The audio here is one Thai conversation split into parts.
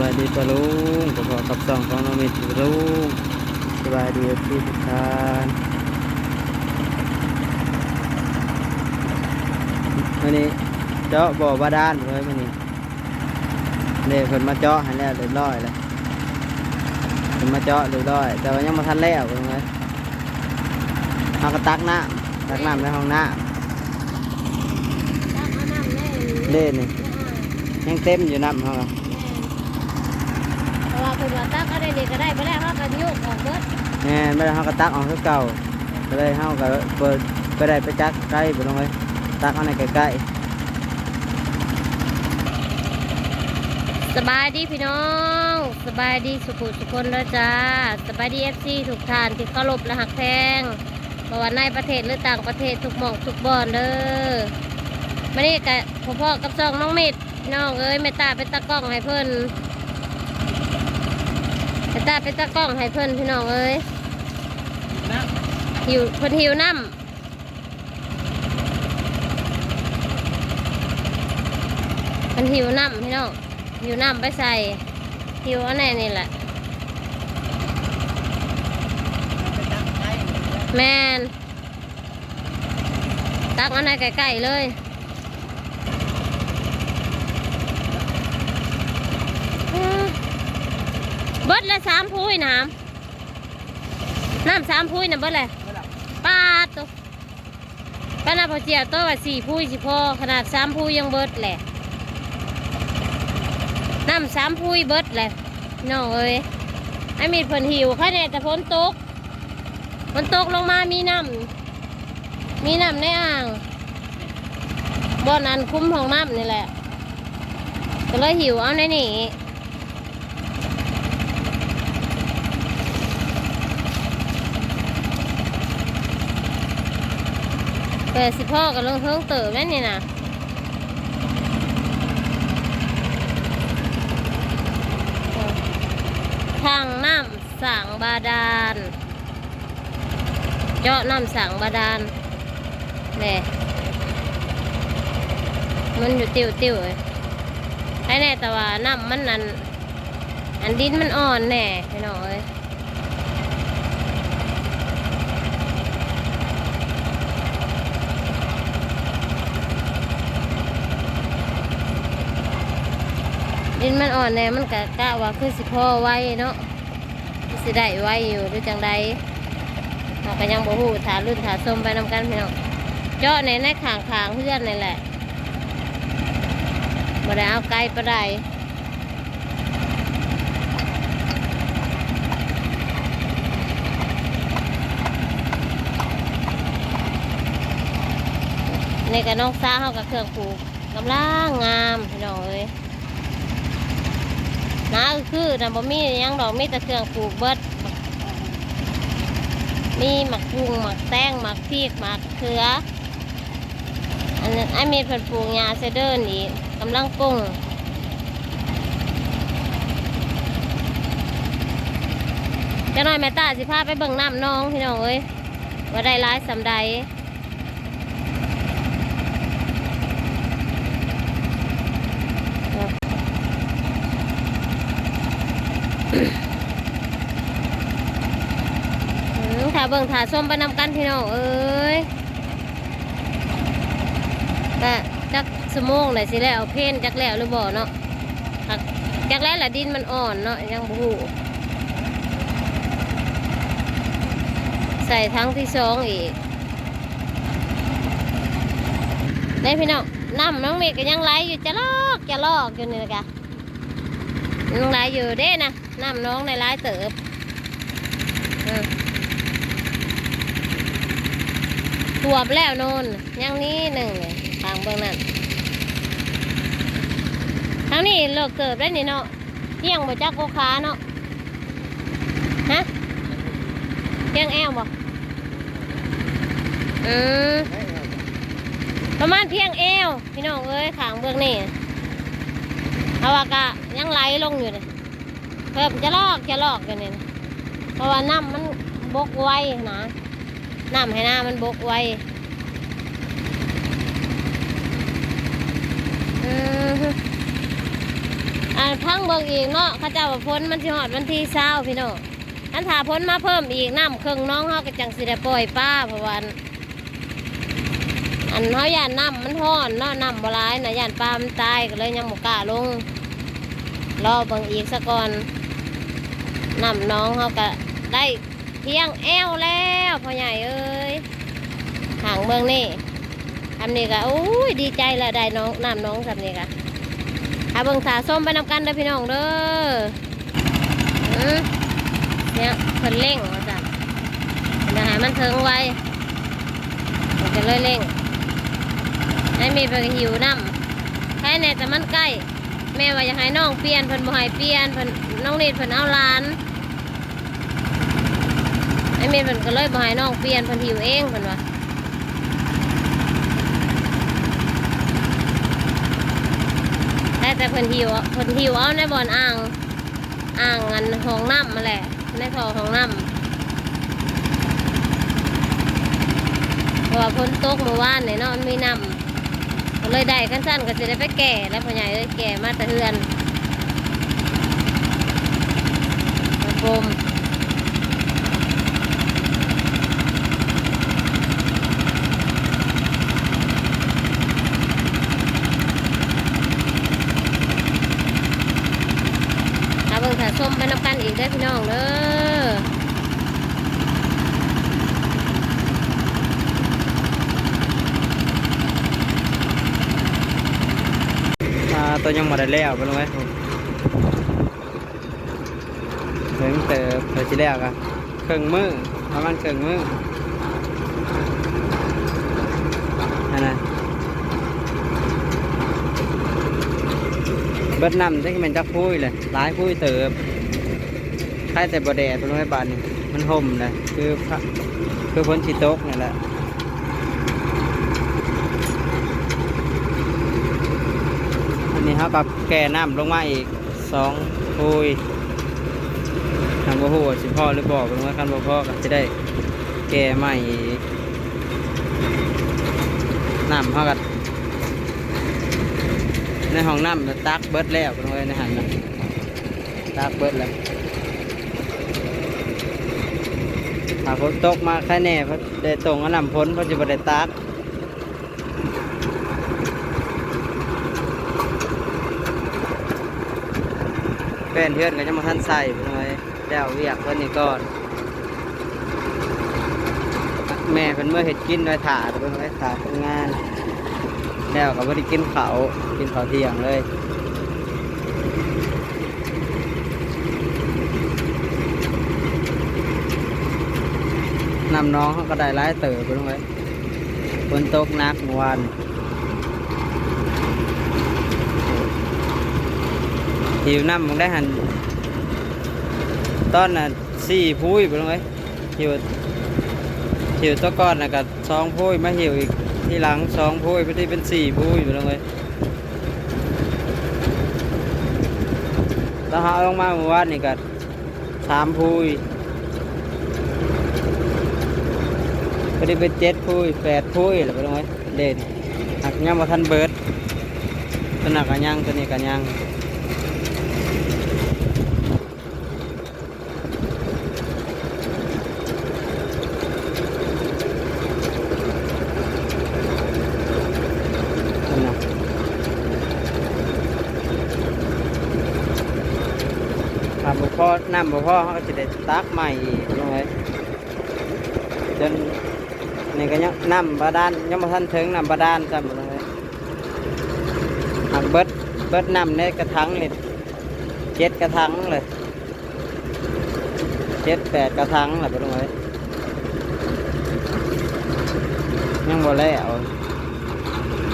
บายดีปะลุงขอกับสองของน้องมิตรปะลุงสบายดีพี่ทุกท่านวันนี้เจาะบ่อบาดาลเลยวันนี้เนี่ยเพิ่นมาเจาะให้แล้วเรียบร้อยแล้วเพิ่นมาเจาะเรียบร้อย แต่ว่ายังมาทันแล้วเพิ่นเลยเอากระตักน้ำตักน้ำในห้องน้ตักเอาน้ำแม่ำเล่นี่ยังเต็มอยู่น้ำเขา อเราะว่าเพิ่นว่าตักเอาได้นี่ก็ได้ไปแล้วเขาก็โยกออกเบิดแม่นไม่ได้เขาก็ตักออกคือเก่าก็เลยเขาก็เปิดไปได้ไปจักใกล้ไปลงเลยตักเอาในใกล้สบายดีพี่น้อง สบายดีสุขุสุคนแล้วจ้าสบายดีเอฟซีทุกทานที่เคารพและหักแพงเพราะว่าในประเทศหรือต่างประเทศทุกหม่องทุกบอนเด้อมานี่กับพ่อๆกับซองน้องเมิดน้องเอ้ยแม่ตาเป็นตากล้องให้เพิ่น แม่ตาเป็นตากล้องให้เพิ่นพี่น้องเอ้ยหิวเพิ่นหิวน้ำมันหิวน้ำพี่น้องหิวน้ำไปใส่หิวอันไหนนี่แหละแมนตักอันไหนใกล้ๆเลยอืม เบิดละสามพุ้ยน้ำน้ำสามพุ้ยนะเบิดเลยปาดตัวป้านาพอเจียตัวว่าสี่พุ้ยสิพอขนาดสามพุ้ยยังเบิดแหละน้ำสามพุ้ยเบิดเลยน้องเอ้ยไอ้มีดเพิ่นหิวค่ะเนี่ยแต่ฝนตกฝนตกลงมามีน้ำมีน้ำในอ่างบ่อนั้นคุ้มของน้ำนี่แหละก็เลยหิวเอาในนี่ เปิดสิพ่อกับลงเทิงเติบแม่นี่นะทางน้ำสังบาดาลเจาะน้ำสังบาดาลเนี่ยมันอยู่ติวติวๆเลยไอ้แน่แต่ว่าน้ำมันนั่นอันดินมันอ่อนแน่พี่น้องเอ้ย ดินมันอ่อนแน่มันกะกะว่าคือสิพ่อไว้เนาะสิได้ไว้อยู่หรือจังใดเราก็ยังบ่ฮู้ถารุ่นถาส้มไปนำกันพี่น้องเจาะในในขางขางเพื่อนนี่แหละบ่ได้เอาไกลปะได้ในกับน้องซ่าเขากับเครื่องปลูกกำลังงามพี่น้องเอ้ย น้าก็คือนะบ่มียังดอกมีแต่เครื่องปลูกเบิด มีหมักบุ้งหมักแตงหมักพริกหมักเขือ อันนั้นไอ้เมดเพิ่นปลูกหญ้าเซเดินอีกกำลังปรุงจะหน่อยแม่ตาสิพาไปเบิ่งน้ำน้องพี่น้องเอ้ยว่าได้ร้ายสำใด อืมถ้า เบิ่งถ้าส้มไปนำกันพี่น้องเอ้ยก็จักสมงเลยสิแล้วเพ่นจักแล้วหรือบ่เนาะหักจักแล้วละดินมันอ่อนเนาะยังบูใส่ทั้งที่สองอีกได้พี่น้องน้ำน้องเมฆก็ยังไหลอยู่จะลอกจะลอกอยู่นี่นะกะยังไหลอยู่เด้นะน้ำน้องในไหลเติบ อืมตัวแล้วโนนยังนี้หนึ่งเลยทางเบื้องนั้นทางนี้เลิกเกิดได้นี่เนาะเที่ยงบ่จักโกขาเนาะฮะเที่ยงแอวบ่อืมประมาณเที่ยงเอวพี่น้องเอ้ยขางเบื้องนี่เพราะว่ากะยังไหลลงอยู่เลยเพิ่มจะลอกจะลอกกันนี่นะเพราะว่าน้ำมันบกไวนะ น้ำให้หน้ามันบกไวอือฮึอ่าพังเบิกอีกเนาะเขาเจ้าว่าพ้นมันสิหอดวันที่เช้าพี่น้องอันถ้าพ้นมาเพิ่มอีกน้ำเครื่องน้องเขาก็จังสิได้ปล่อยป้าเพราะวันอันเขาย่านน้ำมันห้อนเนาะน้ำบหลายนะย่านปลามันตายก็เลยยังบ่กล้าลงรอเบิ่งอีกสักก่อนน้ำน้องเขาก็ได้ เพียงแอวแล้วพ่อใหญ่เอ้ยห่างเมืองนี่ทำนี่ก็อุ้ยดีใจล้วได้น้องน้ำน้องทำนี่ก็ถ้าเบิ่งสาส้มไปนำกันเด้อพี่น้องเด้อเนี่ยเพิ่นเร่งว่าจ้ะเดี๋ยวให้มันเถึงไวมันจะเลยเร่งให้มีไปหิวน้ำใครแน่แต่มันใกล้ แม่ว่าอยากให้น้องเปลี่ยนเพิ่นบ่ให้เปลี่ยนเพิ่นน้องนิดเพิ่นเอาล้าน เมย์เพิ่นก็เลยบ่ให้น้องเปลี่ยนพิ่นหิวเองพิ่นว่าแต่แต่พิ่นหิวพิ่นหิวเอาในบ่อนอ่างอ่างอันห้องน้ำมาแหละในท่อห้องน้ำเพราะว่าพ้นตกเมื่อวานเนี่ยเนาะมันมีน้ำเลยได้ขั้นสั้นก็จะได้ไปแก่แล้วพ่อใหญ่เอ้ยแก่มาแต่เฮือนมาปมถ้าเบิ่งถ้าส้มไปนับกันอีกได้อพี่น้องเด้อ อ่า ตัวยังมาได้แล้วไปลงไหมถึงเติบเติบที่แล้วกันครึ่งมือประมาณครึ่งมือนั่นนะเบิดน้ำที่มันจะพุ้ยเลยหลายพุ้ยเติบใครแต่บ่แดดไปลงให้บานนี่มันห่มเลยคือคือพ้นชีตกนี่แหละ นนี้เขากับแก่น้ำลงมาอีกสองพุยทำบ่ฮู้ว่าสิพ่อหรือบอกลงมาคันบ่พ่อก็จะได้แก่ใหม่อีกน้ำเขากับในห้องน้ำน่ะตักเบิดแล้วลงไว้ในหันนะตักเบิดแล้วถ้าฝนตกมาแค่แน่เพราะได้ตรงกับน้ำพ้นเพราะจะบ่ได้ตัก แฟนเพื่อนก็จะมาท่านใส่ไปเลยแล้วเวียกเพื่อนนี่ก่อนแม่เป็นเมื่อเห็ดกินไว้ถาดเป็นไว้ถาดทำงานแล้วก็ไม่ได้กินเขากินข้าเที่ยงเลยนำน้องเขาก็ได้ร้ายเติบไปลงไว้ฝนตกนักเมื่อวาน หิวน้ำมึงได้หันตอนน่ะสี่พุ้ยไปลงไว้หิวหิวตัวก้อนน่ะกับสองพุ้ยมาหิวอีกที่หลังสองพุ้ยไปที่เป็นสี่พุ้ยไปลงไว้แล้วหาลงมาเมื่อวานนี่กับสามพุ้ยไปได้เป็นเจ็ดพุ้ยแปดพุ้ยไปลงไว้เด่นหักยังมาทันเบิร์ดตัวหนักกันยังตัวนี้กันยัง นั่นนะถ้าบุ พ่อน้ำบุพ่อเขาจะได้ตักใหม่อีกลงไว้จนนี่ก็ยังน้ำบาดาลยังมาทันถึงน้ำบาดาลซ้ำลงไว้หักเบิดเบิดน้ำในกระถังนี่เจ็ดกระถังเลยเจ็ดแปดกระถังแหละไปลงไว้ยังบ่แล้ว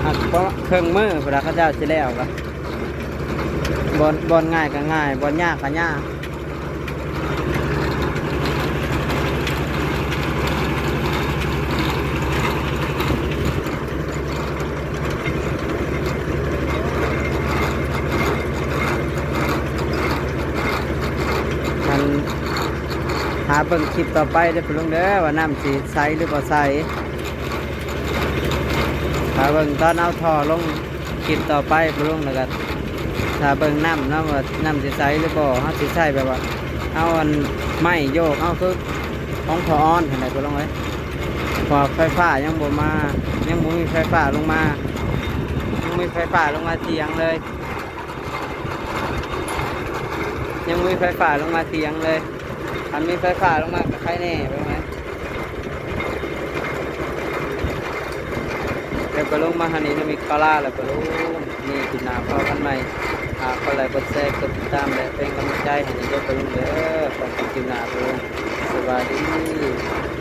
หักเพราะเครื่องมือเวลาเขาเจ้าสิแล้วก็บอลบอลง่ายก็ง่ายบอลยากก็ยากมัน หาเบิ่งคลิปต่อไปได้อพี่ลุงเด้อว่าน้ำสีใสหรือบ่ใสถ้าเบิ่งตอนเอาท่อลงคลิปต่อไปปรุงแล้วก็ถ้าเบิ่งน้ำเนาะว่าน้ำสิใสหรือบ่เฮาสิใช้แบบว่าเอาอันไม้โยกเอาคือของพอออนเห็นไหมก็ลงไว้พอไฟฟ้ายังบ่มายังบ่มีไฟฟ้าลงมายังมีไฟฟ้าลงมาเทียงเลย ยังมีไฟฟ้าลงมาเทียงเลย อันมีไฟฟ้าลงมาก็ใครแน่ไปไหมเดี๋ยวก็ลงมาฮันนี้จะมีคาร่าแล้วก็ลงนี่กินน้ำเข้ากันใหม่หากคนไรกดแทรกกดติดตามและเป็นกำลังใจให้เยอะๆไปลงเด้อขอบคุณกินน้ำไปลงสวัสดี